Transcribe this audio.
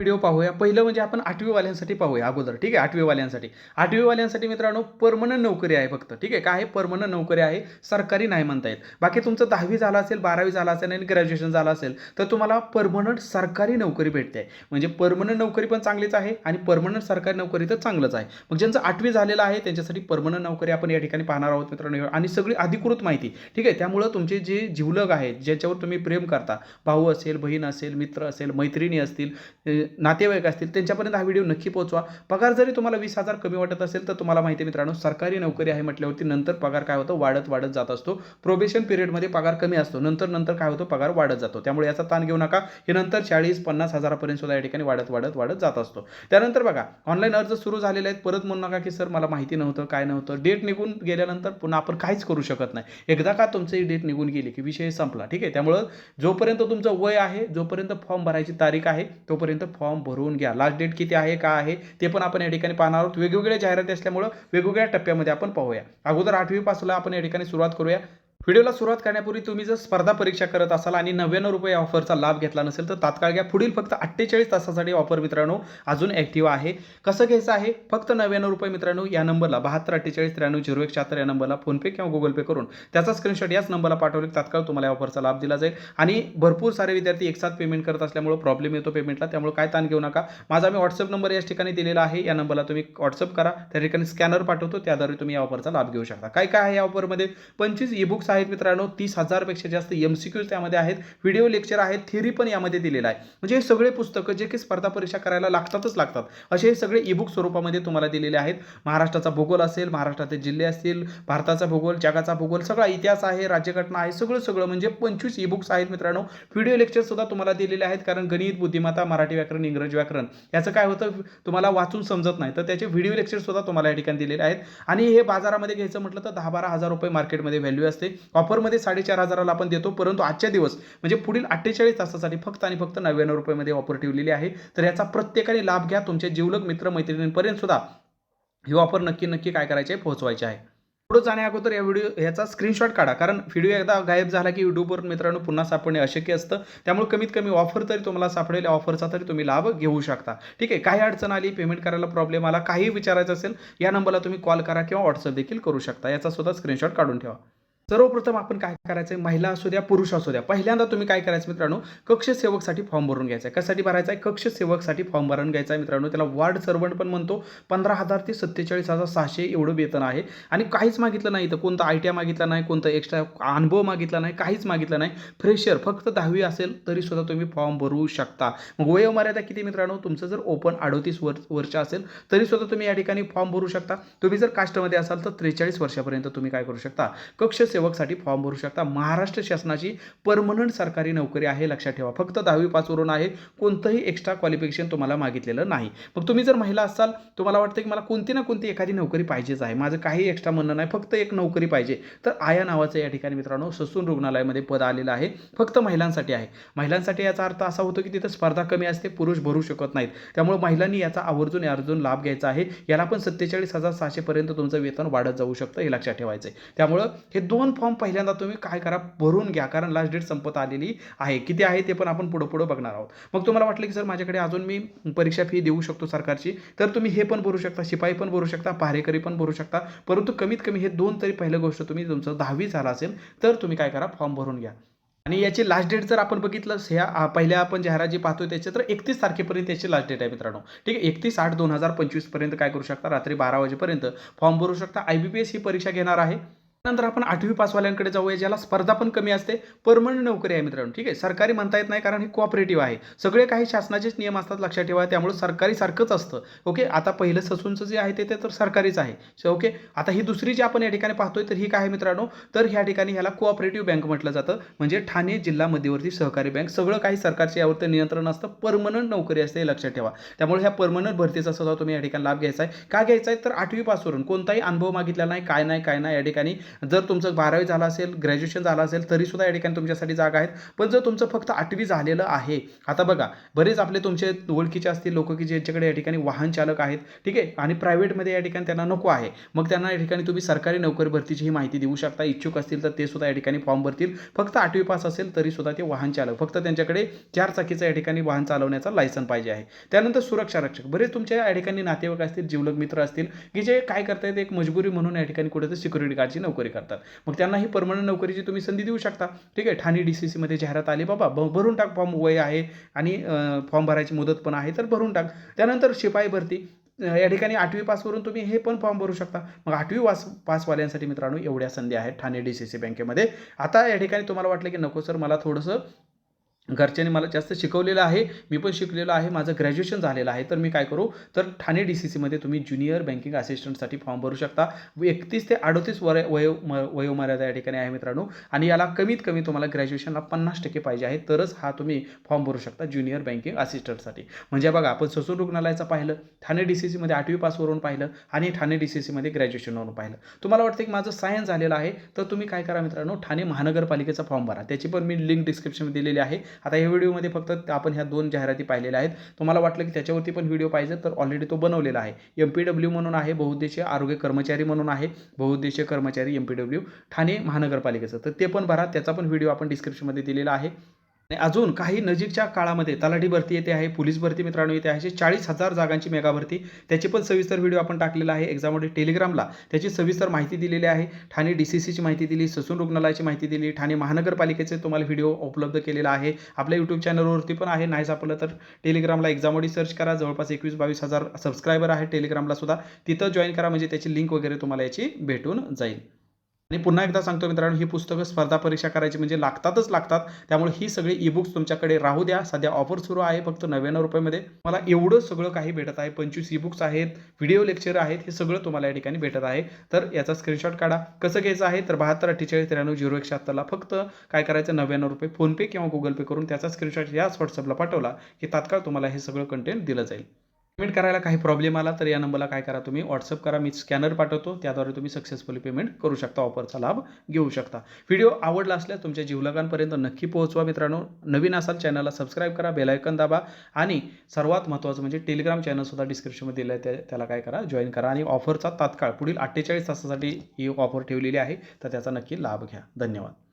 Video पाहूया. पहिलं म्हणजे आपण आठवीवाल्यांसाठी पाहूया अगोदर ठीक आहे? आठवीवाल्यांसाठी. आठवीवाल्यांसाठी मित्रांनो परमनंट नोकरी आहे फक्त ठीक आहे? काय आहे परमनंट नोकरी आहे? सरकारी नाही म्हणता येत. बाकी तुमचं दहावी झालं असेल बारावी झालं असेल आणि ग्रॅज्युएशन झालं असेल तर तुम्हाला परमनंट सरकारी नोकरी भेटते. म्हणजे परमनंट नोकरी पण चांगलीच आहे आणि परमनंट सरकारी नोकरी तर चांगलंच आहे. मग ज्यांचं आठवी झालेलं आहे त्यांच्यासाठी परमनंट नोकरी आपण या ठिकाणी पाहणार आहोत मित्रांनो. आणि सगळी अधिकृत माहिती ठीक आहे? त्यामुळं तुमचे जे जीवलग आहेत ज्याच्यावर तुम्ही प्रेम करता भाऊ असेल बहीण असेल मित्र असेल मैत्रिणी असतील नातेवाईक असतील त्यांच्यापर्यंत हा व्हिडिओ नक्की पोहोचवा. पगार जरी तुम्हाला वीस हजार कमी वाटत असेल तर तुम्हाला माहिती आहे मित्रांनो सरकारी नोकरी आहे म्हटल्यावरती नंतर पगार काय होतो? वाढत वाढत जात असतो. प्रोबेशन पिरियडमध्ये पगार कमी असतो. नंतर नंतर काय होतं? पगार वाढत जातो. त्यामुळे याचा ताण घेऊ नका. हे नंतर चाळीस पन्नास हजारापर्यंत सुद्धा या ठिकाणी वाढत वाढत वाढत जात असतो. त्यानंतर बघा ऑनलाईन अर्ज सुरू झालेले आहेत. परत म्हणू नका की सर मला माहिती नव्हतं. काय नव्हतं? डेट निघून गेल्यानंतर पुन्हा आपण काहीच करू शकत नाही. एकदा का तुमची डेट निघून गेली की विषय संपला ठीक आहे? त्यामुळं जोपर्यंत तुमचं वय आहे जोपर्यंत फॉर्म भरायची तारीख आहे तोपर्यंत फॉर्म भरून घ्या. लास्ट डेट किती आहे का आहे ते पण आपण या ठिकाणी पाहणार आहोत. वेगवेगळ्या जाहिराती असल्यामुळं वेगवेगळ्या टप्प्यामध्ये आपण पाहूया. अगोदर आठवीपासून आपण या ठिकाणी सुरुवात करूया. व्हिडिओला सुरुवात करण्यापूर्वी तुम्ही जर स्पर्धा परीक्षा करत असाल आणि नव्याण्णव रुपये ऑफरचा लाभ घेतला नसेल तर तात्काळ घ्या. पुढील फक्त अठ्ठेचाळीस तासासाठी ऑफर मित्रांनो अजून ॲक्टिव्ह आहे. कसं घ्यायचं आहे? फक्त नव्याण्णव रुपये मित्रांनो या नंबरला बहात्तर अठ्ठेचाळीस त्र्याण्णव झिरो एक शहात्तर या नंबरला फोनपे किंवा गुगल पे करून त्याचा स्क्रीनशॉट याच नंबरला पाठवले तात्काळ तुम्हाला या ऑफरचा लाभ दिला जाईल. आणि भरपूर सारे विद्यार्थी एकसाथ पेमेंट करत असल्यामुळे प्रॉब्लेम येतो पेमेंटला त्यामुळे काय ताण घेऊ नका. माझा मी व्हॉट्सअप नंबर या ठिकाणी दिलेला आहे या नंबरला तुम्ही व्हॉट्सअप करा. त्या ठिकाणी स्कॅनर पाठवतो त्याद्वारे तुम्ही या ऑफरचा लाभ घेऊ शकता. काय काय आहे या ऑफरमध्ये पंचवीस ई बुक्स आहेत मित्रांनो तीस हजारपेक्षा जास्त एम सी क्यूज त्यामध्ये आहेत. व्हिडिओ लेक्चर आहेत थिअरी पण यामध्ये दिलेला आहे. म्हणजे हे सगळे पुस्तकं जे की स्पर्धा परीक्षा करायला लागतातच लागतात. असे हे सगळे ईबुक स्वरूपामध्ये तुम्हाला दिलेले आहेत. महाराष्ट्राचा भूगोल असेल महाराष्ट्राचे जिल्हे असतील भारताचा भूगोल जगाचा भूगोल सगळा इतिहास आहे राज्यघटना आहे सगळं सगळं म्हणजे पंचवीस ई बुक्स आहेत मित्रांनो. व्हिडिओ लेक्चर सुद्धा तुम्हाला दिलेले आहेत कारण गणित बुद्धिमत्ता मराठी व्याकरण इंग्रजी व्याकरण याचं काय होतं तुम्हाला वाचून समजत नाही. तर त्याचे व्हिडिओ लेक्चर सुद्धा तुम्हाला या ठिकाणी दिलेले आहेत. आणि हे बाजारामध्ये घ्यायचं म्हटलं तर दहा बारा हजार रुपये मार्केटमध्ये व्हॅल्यू असते. ऑफरमध्ये साडेचार हजाराला आपण देतो परंतु आजच्या दिवस म्हणजे पुढील अठ्ठेचाळीस तासासाठी फक्त आणि फक्त नव्याण्णव रुपयामध्ये ऑफर ठेवलेली आहे. तर याचा प्रत्येकाने लाभ घ्या तुमच्या जीवलग मित्र मैत्रिणींपर्यंत सुद्धा ही ऑफर नक्की नक्की काय करायचे आहे पोहोचवायचे आहे. पुढे जाण्या अगोदर या व्हिडिओ ह्याचा स्क्रीनशॉट काढा कारण व्हिडिओ एकदा गायब झाला की यूट्यूबवर मित्रांनो पुन्हा सापडणे अशक्य असतं. त्यामुळे कमीत कमी ऑफर तरी तुम्हाला सापडेल ऑफरचा तरी तुम्ही लाभ घेऊ शकता. ठीक आहे काही अडचण आली पेमेंट करायला प्रॉब्लेम आला काही विचारायचं असेल या नंबरला तुम्ही कॉल करा किंवा व्हॉट्सअप देखील करू शकता. याचा सुद्धा स्क्रीनशॉट काढून ठेवा. सर्वप्रथम आपण काय करायचं आहे महिला असू द्या पुरुष असू द्या. पहिल्यांदा तुम्ही काय करायचं मित्रांनो? कक्ष सेवकसाठी फॉर्म भरून घ्यायचा आहे कशासाठी भरायचा आहे कक्ष सेवकसाठी फॉर्म भरून घ्यायचा आहे मित्रांनो. त्याला वार्ड सर्वंट पण म्हणतो. पंधरा हजार ते सत्तेचाळीस हजार सहाशे एवढं वेतन आहे. आणि काहीच मागितलं नाही तर कोणतं आय टी आय मागितलं नाही कोणतं एक्स्ट्रा अनुभव मागितला नाही काहीच मागितलं नाही. फ्रेशर फक्त दहावी असेल तरी सुद्धा तुम्ही फॉर्म भरू शकता. मग वयोमर्यादा किती मित्रांनो? तुमचं जर ओपन अडोतीस वर वर्ष असेल तरी सुद्धा तुम्ही या ठिकाणी फॉर्म भरू शकता. तुम्ही जर कास्टमध्ये असाल तर त्रेचाळीस वर्षापर्यंत तुम्ही काय करू शकता. कक्ष सेवकसाठी फॉर्म भरू शकता. महाराष्ट्र शासनाची परमनंट सरकारी नोकरी आहे लक्षात ठेवा. फक्त दहावी पासवरून आहे कोणतंही एक्स्ट्रा क्वालिफिकेशन तुम्हाला मागितलेलं नाही. मग तुम्ही जर महिला असाल तुम्हाला वाटतं की मला कोणती ना कोणती एखादी नोकरी पाहिजेच आहे. माझं काही एक्स्ट्रा म्हणणं नाही फक्त एक नोकरी पाहिजे. तर आया नावाचं या ठिकाणी मित्रांनो ससून रुग्णालयामध्ये पद आलेलं आहे. फक्त महिलांसाठी आहे. महिलांसाठी याचा अर्थ असा होतो की तिथं स्पर्धा कमी असते पुरुष भरू शकत नाहीत. त्यामुळे महिलांनी याचा आवर्जून अर्जून लाभ घ्यायचा आहे. याला पण सत्तेचाळीस हजार सहाशेपर्यंत तुमचं वेतन वाढत जाऊ शकतं हे लक्षात ठेवायचं आहे त्यामुळं हे दोन फॉर्म पहिल्यांदा तुम्ही काय करा भरून घ्या कारण लास्ट डेट संपत आलेली आहे. किती आहे ते पण आपण पुढं पुढं बघणार आहोत. मग तुम्हाला वाटलं की सर माझ्याकडे अजून मी परीक्षा फी देऊ शकतो सरकारची. तर तुम्ही हे पण भरू शकता शिपाई पण भरू शकता पहारेकरी पण भरू शकता. परंतु कमीत कमी हे दोन तरी पहिलं गोष्ट तुम्ही तुमचं दहावी झाला असेल तर तुम्ही काय करा फॉर्म भरून घ्या. आणि याची लास्ट डेट जर आपण बघितलं ह्या पहिल्या आपण जाहिरात जी पाहतोय त्याच्या तर एकतीस तारखेपर्यंत याची लास्ट डेट आहे मित्रांनो. ठीक आहे एकतीस आठ दोन हजार पंचवीसपर्यंत काय करू शकता? रात्री बारा वाजेपर्यंत फॉर्म भरू शकता. आय बी पी एस ही परीक्षा घेणार आहे. नंतर आपण आठवी पासवाल्यांकडे जाऊया ज्याला स्पर्धा पण कमी असते. परमनंट नोकरी आहे मित्रांनो ठीक आहे? सरकारी म्हणता येत नाही कारण हे कॉपरेटिव्ह आहे. सगळे काही शासनाचेच नियम असतात लक्षात ठेवा. त्यामुळे सरकारी सारखंच असतं. ओके? आता पहिलं ससूनचं जे आहे ते ते तर सरकारीच आहे. ओके? आता ही दुसरी जी आपण या ठिकाणी पाहतोय तर ही काय आहे मित्रांनो? तर ह्या ठिकाणी ह्याला कोऑपरेटिव्ह बँक म्हटलं जातं. म्हणजे ठाणे जिल्हा मध्यवर्ती सहकारी बँक सगळं काही सरकारचे यावरती नियंत्रण असतं. परमनंट नोकरी असते हे लक्षात ठेवा. त्यामुळे ह्या परमनंट भरतीचा सुद्धा तुम्ही या ठिकाणी लाभ घ्यायचा आहे. का घ्यायचा आहे? तर आठवी पासून. कोणताही अनुभव मागितला नाही. काय नाही काय नाही. या ठिकाणी जर तुमचं बारावी झालं असेल ग्रॅज्युएशन झालं असेल तरीसुद्धा या ठिकाणी तुमच्यासाठी जागा आहेत. पण जर तुमचं फक्त आठवी झालेलं आहे आता बघा बरेच आपले तुमचे ओळखीचे असतील लोक की ज्यांच्याकडे या ठिकाणी वाहन चालक आहेत ठीक आहे? आणि प्रायव्हेटमध्ये या ठिकाणी त्यांना नको आहे. मग त्यांना या ठिकाणी तुम्ही सरकारी नोकरी भरतीची ही माहिती देऊ शकता. इच्छुक असतील तर ते सुद्धा या ठिकाणी फॉर्म भरतील. फक्त आठवी पास असेल तरी सुद्धा ते वाहन चालक. फक्त त्यांच्याकडे चार चाकीचं या ठिकाणी वाहन चालवण्याचा लायसन पाहिजे आहे. त्यानंतर सुरक्षा रक्षक. बरेच तुमच्या या ठिकाणी नातेवाईक असतील जीवलग मित्र असतील की जे काय करतायत एक मजबुरी म्हणून या ठिकाणी कुठेतरी सिक्युरिटी गार्डची नोकरी नोकरी करतात. मग त्यांना ही परमनंट नोकरीची तुम्ही संधी देऊ शकता. ठीक आहे? ठाणे डी सी सीमध्ये जाहिरात आली बाबा भरून टाक फॉर्म वय आहे आणि फॉर्म भरायची मुदत पण आहे तर भरून टाक. त्यानंतर शिपाई भरती. या ठिकाणी आठवी पासवरून तुम्ही हे पण फॉर्म भरू शकता. मग आठवी वास पासवाल्यांसाठी मित्रांनो एवढ्या संधी आहेत ठाणे डी सी सी बँकेमध्ये. आता या ठिकाणी तुम्हाला वाटलं की नको सर मला थोडंसं घरच्यांनी मला जास्त शिकवलेलं आहे मी पण शिकलेलो आहे माझं ग्रॅज्युएशन झालेलं आहे. तर मी काय करू? तर ठाणे डी सी सीमध्ये तुम्ही ज्युनियर बँकिंग असिस्टंटसाठी फॉर्म भरू शकता. एकतीस ते अडतीस वय वयो म- वयोमर्यादा या ठिकाणी आहे मित्रांनो. आणि याला कमीत कमी तुम्हाला ग्रॅज्युएशनला पन्नास टक्के पाहिजे आहे. तरच हा तुम्ही फॉर्म भरू शकता ज्युनियर बँकिंग असिस्टंटसाठी म्हणजे बघा आपण ससून रुग्णालयाचं पाहिलं ठाणे डी सी सीमध्ये आठवी पासवरून पाहिलं आणि ठाणे डी सी सीमध्ये ग्रॅज्युएशनवरून पाहिलं. तुम्हाला वाटतं की माझं सायन्स झालेलं आहे तर तुम्ही काय करा मित्रांनो? ठाणे महानगरपालिकेचा फॉर्म भरा. त्याची पण मी लिंक डिस्क्रिप्शनमध्ये दिलेली आहे. आता ह्या व्हिडिओमध्ये फक्त आपण ह्या दोन जाहिराती पाहिलेल्या आहेत. तुम्हाला वाटलं की त्याच्यावरती पण व्हिडिओ पाहिजे तर ऑलरेडी तो बनवलेला आहे. एम पी डब्ल्यू म्हणून आहे बहुउद्देशीय आरोग्य कर्मचारी म्हणून आहे बहुउद्देशीय कर्मचारी एम पी डब्ल्यू ठाणे महानगरपालिकेचं. तर ते पण भरा त्याचा पण व्हिडिओ आपण डिस्क्रिप्शनमध्ये दिलेला आहे. आणि अजून काही नजीकच्या काळामध्ये तलाठी भरती येते आहे पोलीस भरती मित्रांनो येते आहे चाळीस हजार जागांची मेगा भरती. त्याची पण सविस्तर व्हिडिओ आपण टाकलेला आहे. एक्झाममध्ये टेलिग्रामला त्याची सविस्तर माहिती दिलेली आहे. ठाणे डी सी सीची माहिती दिली ससून रुग्णालयाची माहिती दिली ठाणे महानगरपालिकेचे तुम्हाला व्हिडिओ उपलब्ध केलेला आहे. आपल्या यूट्यूब चॅनलवरती पण आहे. नाही सापडलं तर टेलिग्रामला एक्झामोडी सर्च करा. जवळपास एकवीस बावीस हजार सबस्क्रायबर आहे टेलिग्रामला सुद्धा. तिथं जॉईन करा. म्हणजे त्याची लिंक वगैरे तुम्हाला याची भेटून जाईल. आणि पुन्हा एकदा सांगतो मित्रांनो ही पुस्तकं स्पर्धा परीक्षा करायची म्हणजे लागतातच लागतात. त्यामुळे ही सगळी ई बुक्स तुमच्याकडे राहू द्या. सध्या ऑफर सुरू आहे फक्त नव्याण्णव रुपयामध्ये. मला एवढं सगळं काही भेटत आहे. पंचवीस ई बुक्स आहेत व्हिडिओ लेक्चर आहेत हे सगळं तुम्हाला या ठिकाणी भेटत आहे. तर याचा स्क्रीनशॉट काढा. कसं घ्यायचं आहे? तर बहात्तर अठ्ठेचाळीस त्र्याण्णव झिरो एकशे हत्तरला फक्त काय करायचं? नव्याण्णव रुपये फोनपे किंवा गुगल पे करून त्याचा स्क्रीनशॉट याच व्हॉट्सअपला पाठवला की तात्काळ तुम्हाला हे सगळं कंटेंट दिलं जाईल. पेमेंट करायला काही प्रॉब्लेम आला तर या नंबरला काय करा तुम्ही? व्हॉट्सअप करा. मी स्कॅनर पाठवतो. त्याद्वारे तुम्ही सक्सेसफुली पेमेंट करू शकता. ऑफरचा लाभ घेऊ शकता. व्हिडिओ आवडला असल्यास तुमच्या जीवलगांपर्यंत नक्की पोहोचवा मित्रांनो. नवीन असाल चॅनलला सबस्क्राईब करा. बेलायकन दाबा. आणि सर्वात महत्त्वाचं म्हणजे टेलिग्राम चॅनलसुद्धा डिस्क्रिप्शनमध्ये दिलं आहे त्या त्याला काय करा? जॉईन करा. आणि ऑफरचा तात्काळ पुढील अठ्ठेचाळीस तासासाठी ही ऑफर ठेवलेली आहे. तर त्याचा नक्की लाभ घ्या. धन्यवाद.